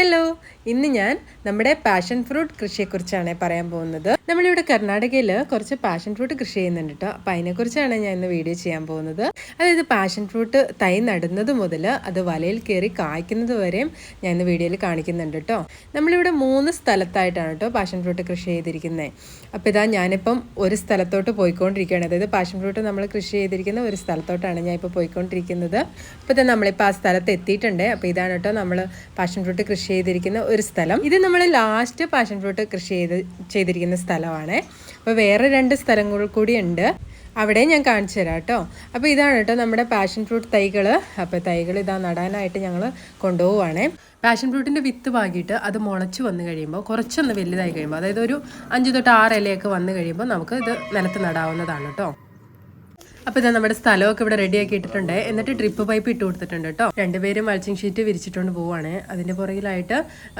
Hello ഇന്ന് ഞാൻ നമ്മുടെ പാഷൻ ഫ്രൂട്ട് കൃഷിയെക്കുറിച്ചാണ് പറയാൻ പോകുന്നത്. നമ്മളിവിടെ കർണാടകയിൽ കുറച്ച് പാഷൻ ഫ്രൂട്ട് കൃഷി ചെയ്യുന്നുണ്ട് കേട്ടോ അപ്പോൾ അതിനെക്കുറിച്ചാണ് ഞാൻ ഇന്ന് വീഡിയോ ചെയ്യാൻ പോകുന്നത്. അതായത് പാഷൻ ഫ്രൂട്ട് തൈ നടുന്നത് മുതൽ അത് വലയിൽ കയറി കായ്ക്കുന്നത് വരെയും ഞാൻ ഇന്ന് വീഡിയോയിൽ കാണിക്കുന്നുണ്ട് കേട്ടോ നമ്മളിവിടെ മൂന്ന് സ്ഥലത്തായിട്ടാണ് കേട്ടോ പാഷൻ ഫ്രൂട്ട് കൃഷി ചെയ്തിരിക്കുന്നത് അപ്പോൾ ഇതാ ഞാനിപ്പം ഒരു സ്ഥലത്തോട്ട് പോയിക്കൊണ്ടിരിക്കുകയാണ്. അതായത് പാഷൻ ഫ്രൂട്ട് നമ്മൾ കൃഷി ചെയ്തിരിക്കുന്ന ഒരു സ്ഥലത്തോട്ടാണ് ഞാൻ ഇപ്പോൾ പോയിക്കൊണ്ടിരിക്കുന്നത്. അപ്പോൾ ഇതാ നമ്മളിപ്പോൾ ആ സ്ഥലത്ത് എത്തിയിട്ടുണ്ട്. അപ്പോൾ ഇതാണ് കേട്ടോ നമ്മൾ പാഷൻ ഫ്രൂട്ട് കൃഷി ചെയ്തിരിക്കുന്ന ഒരു സ്ഥലം. ഇത് നമ്മൾ ലാസ്റ്റ് പാഷൻ ഫ്രൂട്ട് കൃഷി ചെയ്ത് ചെയ്തിരിക്കുന്ന സ്ഥലമാണ്. അപ്പോൾ വേറെ രണ്ട് സ്ഥലങ്ങൾ കൂടി ഉണ്ട്. അവിടെ ഞാൻ കാണിച്ചു തരാം കേട്ടോ. അപ്പോൾ ഇതാണ് കേട്ടോ നമ്മുടെ പാഷൻ ഫ്രൂട്ട് തൈകൾ അപ്പോൾ തൈകൾ ഇതാ നടാനായിട്ട് ഞങ്ങൾ കൊണ്ടുപോവുകയാണേ പാഷൻ ഫ്രൂട്ടിന്റെ വിത്ത് പാകിയിട്ട് അത് മുളച്ച് വന്നു കഴിയുമ്പോൾ കുറച്ചൊന്ന് വലുതായി കഴിയുമ്പോൾ അതായത് ഒരു അഞ്ച് തൊട്ട് ആറ് ഇലയൊക്കെ വന്നു കഴിയുമ്പോൾ നമുക്ക് ഇത് നിലത്ത് നടാവുന്നതാണ് കേട്ടോ. അപ്പോൾ ഇതാ നമ്മുടെ സ്ഥലമൊക്കെ ഇവിടെ റെഡിയാക്കി ഇട്ടിട്ടുണ്ട്. എന്നിട്ട് ഡ്രിപ്പ് പൈപ്പ് ഇട്ട് കൊടുത്തിട്ടുണ്ട് കേട്ടോ. രണ്ടുപേരും മൾച്ചിങ് ഷീറ്റ് വിരിച്ചിട്ടുണ്ട് പോവാണ്. അതിന്റെ പുറകിലായിട്ട്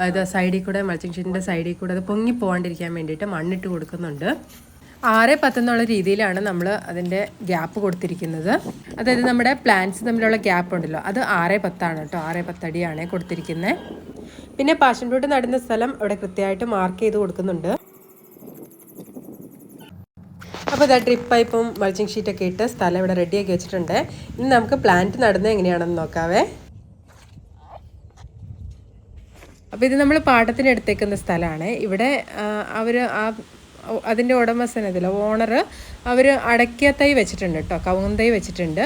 ഇത് സൈഡിൽ കൂടെ മൾച്ചിങ് ഷീറ്റിന്റെ സൈഡിൽ കൂടെ അത് പൊങ്ങി പോകാണ്ടിരിക്കാൻ വേണ്ടിയിട്ട് മണ്ണിട്ട് കൊടുക്കുന്നുണ്ട്. ആറ് പത്തെന്നുള്ള രീതിയിലാണ് നമ്മൾ അതിന്റെ ഗ്യാപ്പ് കൊടുത്തിരിക്കുന്നത്. അതായത് നമ്മുടെ പ്ലാന്റ്സ് തമ്മിലുള്ള ഗ്യാപ്പ് ഉണ്ടല്ലോ അത് ആറ് പത്താണ് കേട്ടോ. ആറ് പത്തടിയാണ് കൊടുത്തിരിക്കുന്നത് പിന്നെ പാഷൻ ഫ്രൂട്ട് നടുന്ന സ്ഥലം അവിടെ കൃത്യമായിട്ട് മാർക്ക് ചെയ്ത് കൊടുക്കുന്നുണ്ട്. അപ്പോൾ ഇതാ പൈപ്പും മൾച്ചിങ് ഷീറ്റൊക്കെ ഇട്ട് സ്ഥലം ഇവിടെ റെഡിയാക്കി വെച്ചിട്ടുണ്ട്. ഇനി നമുക്ക് പ്ലാന്റ് നടുന്നത് എങ്ങനെയാണെന്ന് നോക്കാവേ. അപ്പോൾ ഇത് നമ്മൾ പാട്ടത്തിന് എടുത്തേക്കുന്ന സ്ഥലമാണ്. ഇവിടെ അവർ ആ അതിന്റെ ഉടമസ്ഥൻ ഓണർ അവർ അടയ്ക്ക തൈ വെച്ചിട്ടുണ്ട് കേട്ടോ കവുങ്ങൻ തൈ വെച്ചിട്ടുണ്ട്.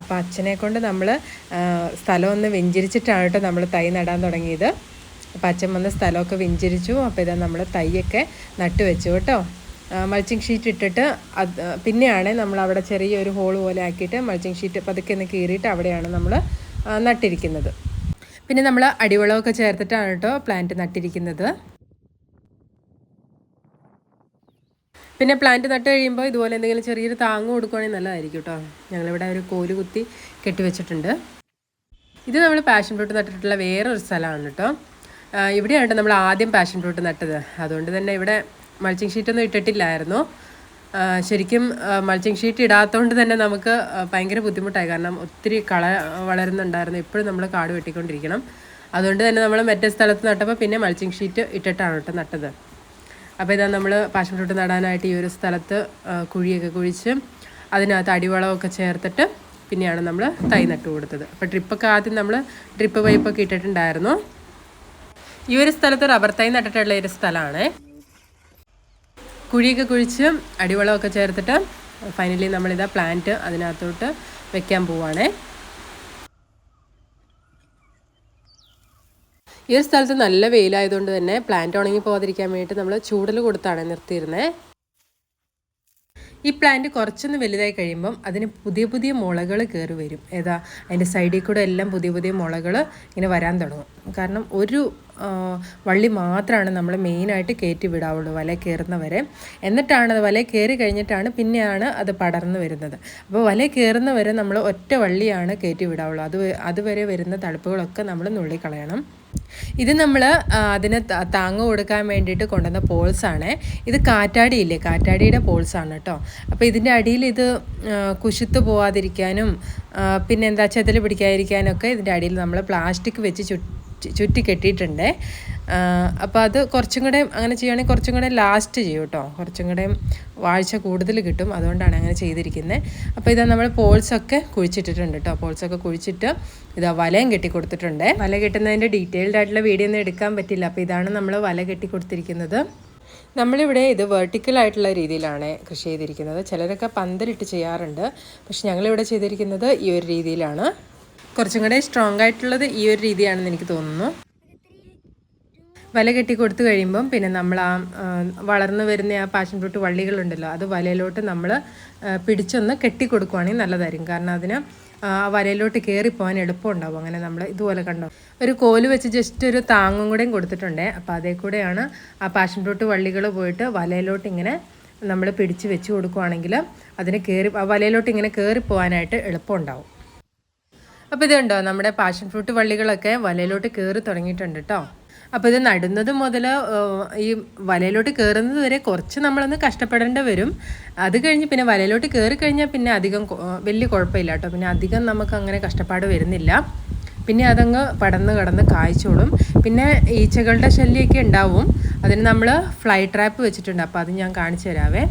അപ്പോൾ അച്ഛനെ കൊണ്ട് നമ്മൾ സ്ഥലമൊന്ന് വെഞ്ചരിച്ചിട്ടാണ് കേട്ടോ നമ്മൾ തൈ നടാൻ തുടങ്ങിയത്. അപ്പോൾ അച്ഛൻ വന്ന സ്ഥലമൊക്കെ വിഞ്ചിരിച്ചു. അപ്പോൾ ഇതാ നമ്മൾ തൈയൊക്കെ നട്ടു വെച്ചു കേട്ടോ. മൾച്ചിങ് ഷീറ്റ് ഇട്ടിട്ട് അത് പിന്നെയാണ് നമ്മൾ അവിടെ ചെറിയൊരു ഹോൾ പോലെ ആക്കിയിട്ട് മൾച്ചിങ് ഷീറ്റ് പതുക്കെ ഒന്ന് കീറിയിട്ട് അവിടെയാണ് നമ്മൾ നട്ടിരിക്കുന്നത്. പിന്നെ നമ്മൾ അടിവളമൊക്കെ ചേർത്തിട്ടാണ് കേട്ടോ പ്ലാന്റ് നട്ടിരിക്കുന്നത്. പിന്നെ പ്ലാന്റ് നട്ട് കഴിയുമ്പോൾ ഇതുപോലെ എന്തെങ്കിലും ചെറിയൊരു താങ്ങ് കൊടുക്കുകയാണെങ്കിൽ നല്ലതായിരിക്കും കേട്ടോ. ഞങ്ങളിവിടെ ഒരു കോൽ കുത്തി കെട്ടിവെച്ചിട്ടുണ്ട് ഇത് നമ്മൾ പാഷൻ ഫ്രൂട്ട് നട്ടിട്ടുള്ള വേറൊരു സ്ഥലമാണ് കേട്ടോ. ഇവിടെയാണ് നമ്മൾ ആദ്യം പാഷൻ ഫ്രൂട്ട് നട്ടത്. അതുകൊണ്ട് തന്നെ ഇവിടെ മൾച്ചിങ് ഷീറ്റൊന്നും ഇട്ടിട്ടില്ലായിരുന്നു. ശരിക്കും മൾച്ചിങ് ഷീറ്റ് ഇടാത്തതുകൊണ്ട് തന്നെ നമുക്ക് ഭയങ്കര ബുദ്ധിമുട്ടായി. കാരണം ഒത്തിരി കള വളരുന്നുണ്ടായിരുന്നു. ഇപ്പോഴും നമ്മൾ കാട് വെട്ടിക്കൊണ്ടിരിക്കണം. അതുകൊണ്ട് തന്നെ നമ്മൾ മറ്റേ സ്ഥലത്ത് നട്ടപ്പോൾ പിന്നെ മൾച്ചിങ് ഷീറ്റ് ഇട്ടിട്ടാണ് കേട്ടോ നട്ടത്. അപ്പോൾ ഇതാ നമ്മൾ പാഷൻ ഫ്രൂട്ട് നടാനായിട്ട് ഈ ഒരു സ്ഥലത്ത് കുഴിയൊക്കെ കുഴിച്ച് അതിനകത്ത് അടിവളമൊക്കെ ചേർത്തിട്ട് പിന്നെയാണ് നമ്മൾ തൈ നട്ടു കൊടുത്തത് അപ്പോൾ ഡ്രിപ്പൊക്കെ ആദ്യം നമ്മൾ ഡ്രിപ്പ് പൈപ്പൊക്കെ ഇട്ടിട്ടുണ്ടായിരുന്നു. ഈ ഒരു സ്ഥലത്ത് റബ്ബർ തൈ നട്ടിട്ടുള്ള ഒരു സ്ഥലമാണ്. കുഴിയൊക്കെ കുഴിച്ച് അടിവളമൊക്കെ ചേർത്തിട്ട് ഫൈനലി നമ്മളിതാ പ്ലാന്റ് അതിനകത്തോട്ട് വെക്കാൻ പോവാണ്. ഈ ഒരു സ്ഥലത്ത് നല്ല വെയിലായതുകൊണ്ട് തന്നെ പ്ലാന്റ് ഉണങ്ങി പോകാതിരിക്കാൻ വേണ്ടിയിട്ട് നമ്മൾ ചൂടൽ കൊടുത്താണ് നിർത്തിയിരുന്നത് ഈ പ്ലാന്റ് കുറച്ചൊന്ന് വലുതായി കഴിയുമ്പം അതിന് പുതിയ പുതിയ മുളകൾ കയറി വരും. ഏതാ അതിന്റെ സൈഡിൽ കൂടെ എല്ലാം പുതിയ പുതിയ മുളകൾ ഇങ്ങനെ വരാൻ തുടങ്ങും. കാരണം ഒരു വള്ളി മാത്രമാണ് നമ്മൾ മെയിനായിട്ട് കയറ്റി വിടാവുള്ളൂ വല കയറുന്നവരെ എന്നിട്ടാണ് അത് വല കയറി കഴിഞ്ഞിട്ടാണ് പിന്നെയാണ് അത് പടർന്നു വരുന്നത്. അപ്പോൾ വല കയറുന്നവരെ നമ്മൾ ഒറ്റ വള്ളിയാണ് കയറ്റി വിടാവുള്ളൂ. അത് അതുവരെ വരുന്ന തടുപ്പുകളൊക്കെ നമ്മൾ നുള്ളിക്കളയണം. ഇത് നമ്മൾ അതിന് താങ്ങ് കൊടുക്കാൻ വേണ്ടിയിട്ട് കൊണ്ടുവന്ന പോൾസാണ്. ഇത് കാറ്റാടിയില്ലേ? കാറ്റാടിയുടെ പോൾസാണ് കേട്ടോ അപ്പോൾ ഇതിന്റെ അടിയിൽ ഇത് കുശുത്ത് പോവാതിരിക്കാനും പിന്നെ എന്താ ചെതൽ പിടിക്കാതിരിക്കാനൊക്കെ ഇതിന്റെ അടിയിൽ നമ്മൾ പ്ലാസ്റ്റിക് വെച്ച് ചുറ്റി ചുറ്റി കെട്ടിയിട്ടുണ്ട് അപ്പോൾ അത് കുറച്ചും കൂടെ അങ്ങനെ ചെയ്യുകയാണെങ്കിൽ കുറച്ചും കൂടെ ലാസ്റ്റ് ചെയ്യും കേട്ടോ കുറച്ചും കൂടെ വാഴ്ച കൂടുതൽ കിട്ടും. അതുകൊണ്ടാണ് അങ്ങനെ ചെയ്തിരിക്കുന്നത് അപ്പോൾ ഇതാ നമ്മൾ പോൾസൊക്കെ കുഴിച്ചിട്ടിട്ടുണ്ട് കേട്ടോ പോൾസൊക്കെ കുഴിച്ചിട്ട് ഇതാ വലയും കെട്ടി കൊടുത്തിട്ടുണ്ട്. വല കെട്ടുന്നതിന്റെ ഡീറ്റെയിൽഡ് ആയിട്ടുള്ള വീഡിയോ ഒന്നും എടുക്കാൻ പറ്റില്ല. അപ്പോൾ ഇതാണ് നമ്മൾ വല കെട്ടി കൊടുത്തിരിക്കുന്നത്. നമ്മളിവിടെ ഇത് വെർട്ടിക്കൽ ആയിട്ടുള്ള രീതിയിലാണ് കൃഷി ചെയ്തിരിക്കുന്നത്. ചിലരൊക്കെ പന്തലിട്ട് ചെയ്യാറുണ്ട്. പക്ഷെ ഞങ്ങളിവിടെ ചെയ്തിരിക്കുന്നത് ഈ ഒരു രീതിയിലാണ്. കുറച്ചും കൂടെ സ്ട്രോങ് ആയിട്ടുള്ളത് ഈ ഒരു രീതിയാണെന്ന് എനിക്ക് തോന്നുന്നു. വല കെട്ടി കൊടുത്തു കഴിയുമ്പം പിന്നെ നമ്മൾ ആ വളർന്നു വരുന്ന ആ പാഷൻ ഫ്രൂട്ട് വള്ളികളുണ്ടല്ലോ അത് വലയിലോട്ട് നമ്മൾ പിടിച്ചൊന്ന് കെട്ടി കൊടുക്കുവാണെങ്കിൽ നല്ലതായിരിക്കും. കാരണം അതിന് ആ വലയിലോട്ട് കയറിപ്പോകാൻ എളുപ്പമുണ്ടാവും അങ്ങനെ നമ്മൾ ഇതുപോലെ കണ്ടോ. ഒരു കോൽ വെച്ച് ജസ്റ്റ് ഒരു താങ്ങും കൂടെയും കൊടുത്തിട്ടുണ്ട്. അപ്പോൾ അതേ കൂടെയാണ് ആ പാഷൻ ഫ്രൂട്ട് വള്ളികൾ പോയിട്ട് വലയിലോട്ട് ഇങ്ങനെ നമ്മൾ പിടിച്ച് വെച്ച് കൊടുക്കുവാണെങ്കിൽ അതിന് കയറി വലയിലോട്ട് ഇങ്ങനെ കയറിപ്പോകാനായിട്ട് എളുപ്പമുണ്ടാവും അപ്പോൾ ഇതുണ്ടോ നമ്മുടെ പാഷൻ ഫ്രൂട്ട് വള്ളികളൊക്കെ വലയിലോട്ട് കയറി തുടങ്ങിയിട്ടുണ്ട് കേട്ടോ അപ്പോൾ ഇത് നടുന്നത് മുതൽ ഈ വലയിലോട്ട് കയറുന്നത് വരെ കുറച്ച് നമ്മളൊന്ന് കഷ്ടപ്പെടേണ്ടി വരും. അത് കഴിഞ്ഞ് പിന്നെ വലയിലോട്ട് കയറി കഴിഞ്ഞാൽ പിന്നെ അധികം വലിയ കുഴപ്പമില്ല കേട്ടോ പിന്നെ അധികം നമുക്ക് അങ്ങനെ കഷ്ടപ്പാട് വരുന്നില്ല. പിന്നെ അതങ്ങ് പടന്ന് കടന്ന് കായ്ച്ചോളും. പിന്നെ ഈച്ചകളുടെ ശല്യമൊക്കെ ഉണ്ടാവും. അതിന് നമ്മൾ ഫ്ലൈ ട്രാപ്പ് വെച്ചിട്ടുണ്ട്. അപ്പോൾ അത് ഞാൻ കാണിച്ചു തരാവേ.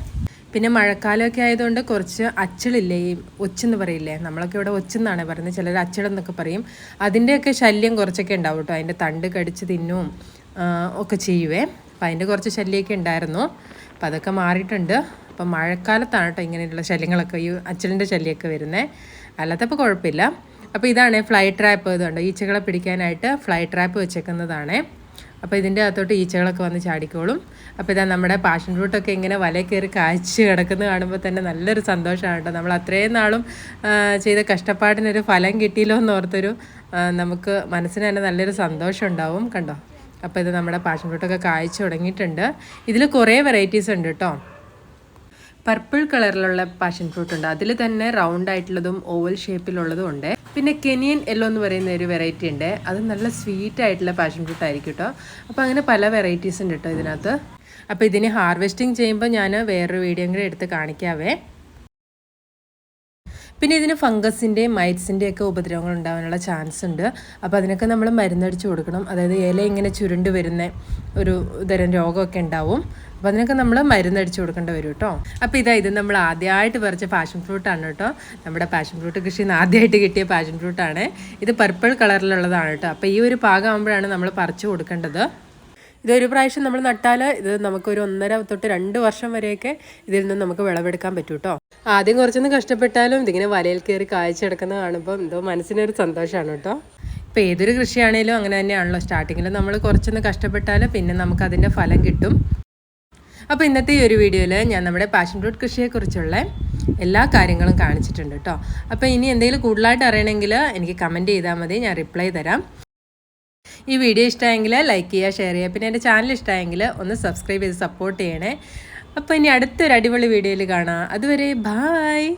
പിന്നെ മഴക്കാലമൊക്കെ ആയതുകൊണ്ട് കുറച്ച് അച്ചിളില്ലേ? ഈ ഒച്ചെന്ന് പറയില്ലേ? നമ്മളൊക്കെ ഇവിടെ ഒച്ചെന്നാണ് പറയുന്നത്. ചിലർ അച്ചിളെന്നൊക്കെ പറയും. അതിന്റെയൊക്കെ ശല്യം കുറച്ചൊക്കെ ഉണ്ടാവും കേട്ടോ. അതിന്റെ തണ്ട് കടിച്ച് തിന്നും ഒക്കെ ചെയ്യുവേ. അപ്പം അതിന്റെ കുറച്ച് ശല്യമൊക്കെ ഉണ്ടായിരുന്നു. അപ്പം അതൊക്കെ മാറിയിട്ടുണ്ട്. അപ്പം മഴക്കാലത്താണ് കേട്ടോ ഇങ്ങനെയുള്ള ശല്യങ്ങളൊക്കെ ഈ അച്ചിലിന്റെ ശല്യമൊക്കെ വരുന്നത് അല്ലാത്തപ്പോൾ കുഴപ്പമില്ല. അപ്പോൾ ഇതാണ് ഫ്ലൈ ട്രാപ്പ്. ഇതുണ്ട്. ഈച്ചകളെ പിടിക്കാനായിട്ട് ഫ്ലൈ ട്രാപ്പ് വെച്ചേക്കുന്നതാണ്. അപ്പോൾ ഇതിന്റെ അകത്തോട്ട് ഈച്ചകളൊക്കെ വന്ന് ചാടിക്കോളും. അപ്പോൾ ഇതാ നമ്മുടെ പാഷൻ ഫ്രൂട്ടൊക്കെ ഇങ്ങനെ വല കയറി കായ്ച്ച് കിടക്കുന്നത് കാണുമ്പോൾ തന്നെ നല്ലൊരു സന്തോഷമാണ് കേട്ടോ. നമ്മൾ അത്രയും നാളും ചെയ്ത കഷ്ടപ്പാടിനൊരു ഫലം കിട്ടിയില്ലോ എന്ന് ഓർത്തൊരു ആ, നമുക്ക് മനസ്സിന് തന്നെ നല്ലൊരു സന്തോഷം ഉണ്ടാവും കണ്ടോ? അപ്പോൾ ഇത് നമ്മുടെ പാഷൻ ഫ്രൂട്ടൊക്കെ കായ്ച്ച് തുടങ്ങിയിട്ടുണ്ട്. ഇതിൽ കുറേ വെറൈറ്റീസ് ഉണ്ട് കേട്ടോ. പർപ്പിൾ കളറിലുള്ള പാഷൻ ഫ്രൂട്ട് ഉണ്ട്. അതിൽ തന്നെ റൗണ്ട് ആയിട്ടുള്ളതും ഓവൽ ഷേപ്പിലുള്ളതും ഉണ്ട്. പിന്നെ കെനിയൻ യെല്ലോ എന്ന് പറയുന്ന ഒരു വെറൈറ്റി ഉണ്ട്. അത് നല്ല സ്വീറ്റ് ആയിട്ടുള്ള പാഷൻ ഫ്രൂട്ട് ആയിരിക്കും കേട്ടോ അപ്പോൾ അങ്ങനെ പല വെറൈറ്റീസ് ഉണ്ട് കേട്ടോ ഇതിനകത്ത്. അപ്പോൾ ഇതിന് ഹാർവെസ്റ്റിംഗ് ചെയ്യുമ്പോൾ ഞാൻ വേറൊരു വീഡിയോ കൂടെ എടുത്ത് കാണിക്കാവേ. പിന്നെ ഇതിന് ഫംഗസിന്റെയും മൈറ്റ്സിന്റെയും ഒക്കെ ഉപദ്രവങ്ങൾ ഉണ്ടാകാനുള്ള ചാൻസ് ഉണ്ട്. അപ്പോൾ അതിനൊക്കെ നമ്മൾ മരുന്നടിച്ച് കൊടുക്കണം. അതായത് ഇല ഇങ്ങനെ ചുരുണ്ട് വരുന്ന ഒരു തരം രോഗമൊക്കെ ഉണ്ടാവും. അപ്പോൾ അതിനൊക്കെ നമ്മൾ മരുന്നടിച്ച് കൊടുക്കേണ്ടി വരും കേട്ടോ. അപ്പോൾ ഇതാ ഇത് നമ്മൾ ആദ്യമായിട്ട് പറിച്ച പാഷൻ ഫ്രൂട്ടാണ് കേട്ടോ. നമ്മുടെ പാഷൻ ഫ്രൂട്ട് കൃഷിയിൽ നിന്ന് ആദ്യമായിട്ട് കിട്ടിയ പാഷൻ ഫ്രൂട്ടാണ് ഇത് പർപ്പിൾ കളറിലുള്ളതാണ് കേട്ടോ. അപ്പോൾ ഈ ഒരു പാകമാകുമ്പോഴാണ് നമ്മൾ പറിച്ചു കൊടുക്കേണ്ടത്. ഇതൊരു പ്രാവശ്യം നമ്മൾ നട്ടാൽ ഇത് നമുക്കൊരു ഒന്നര തൊട്ട് രണ്ട് വർഷം വരെയൊക്കെ ഇതിൽ നിന്ന് നമുക്ക് വിളവെടുക്കാൻ പറ്റും കേട്ടോ. ആദ്യം കുറച്ചൊന്ന് കഷ്ടപ്പെട്ടാലും ഇതിങ്ങനെ വലയിൽ കയറി കായ്ച്ചെടുക്കുന്ന കാണുമ്പോൾ എന്തോ മനസ്സിനൊരു സന്തോഷമാണ് കേട്ടോ. ഇപ്പോൾ ഏതൊരു കൃഷിയാണേലും അങ്ങനെ തന്നെയാണല്ലോ. സ്റ്റാർട്ടിങ്ങിൽ നമ്മൾ കുറച്ചൊന്ന് കഷ്ടപ്പെട്ടാൽ പിന്നെ നമുക്ക് അതിന്റെ ഫലം കിട്ടും. അപ്പോൾ ഇന്നത്തെ ഈ ഒരു വീഡിയോയിൽ ഞാൻ നമ്മുടെ പാഷൻ ഫ്രൂട്ട് കൃഷിയെക്കുറിച്ചുള്ള എല്ലാ കാര്യങ്ങളും കാണിച്ചിട്ടുണ്ട് കേട്ടോ. അപ്പോൾ ഇനി എന്തെങ്കിലും കൂടുതലായിട്ട് അറിയണമെങ്കിൽ എനിക്ക് കമന്റ് ചെയ്താൽ മതി. ഞാൻ റിപ്ലൈ തരാം. ഈ വീഡിയോ ഇഷ്ടമായെങ്കിൽ ലൈക്ക് ചെയ്യുക ഷെയർ ചെയ്യുക. പിന്നെ എന്റെ ചാനൽ ഇഷ്ടമായെങ്കിൽ ഒന്ന് സബ്സ്ക്രൈബ് ചെയ്ത് സപ്പോർട്ട് ചെയ്യണേ. അപ്പോൾ ഇനി അടുത്തൊരു അടിപൊളി വീഡിയോയിൽ കാണാം. അതുവരെ ബായ്